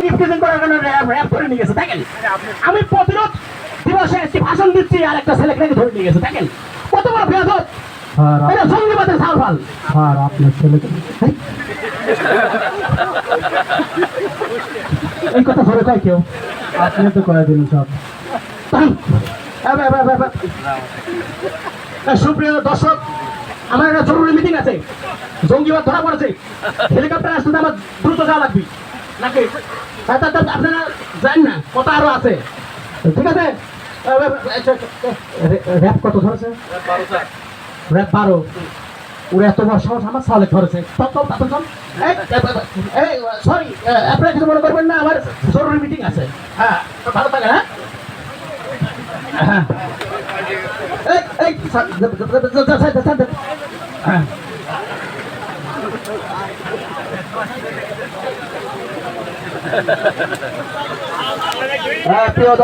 Eve teasing করার জন্য RAB RAB নিয়ে গেছে দেখেন? আমি প্রতিরোধ দিবসে একটি ভাষণ দিচ্ছি আর একটা ছেলেকে ধরে নিয়ে গেছে দেখেন? কত বড় বেয়াদত স্যার আপ- এটা জঙ্গিবাদের সালফাল স্যার আপনার ছেলেকে এই কথা ধরে কয় কেউ? আপনি তো করে দিন সব? সুপ্রিয় দর্শক আমার একটা জরুরি মিটিং আছে। জঙ্গিবাদ ধরা পড়েছে। হেলিকপ্টার আসতে আমার দ্রুত যাওয়া লাগবে। নাকি আপনারা জানেন না কত আরও আছে ঠিক আছে র্যাপ কত ধরেছে র্যাপ বারো ওরা এত বড় সাহস আমার সালে ধরেছে সরি আপনারা কিছু মনে করবেন না আমার জরুরি মিটিং আছে হ্যাঁ ভালো থাকে হ্যাঁ হ্যাঁ এই হ্যাঁ হ্যাঁ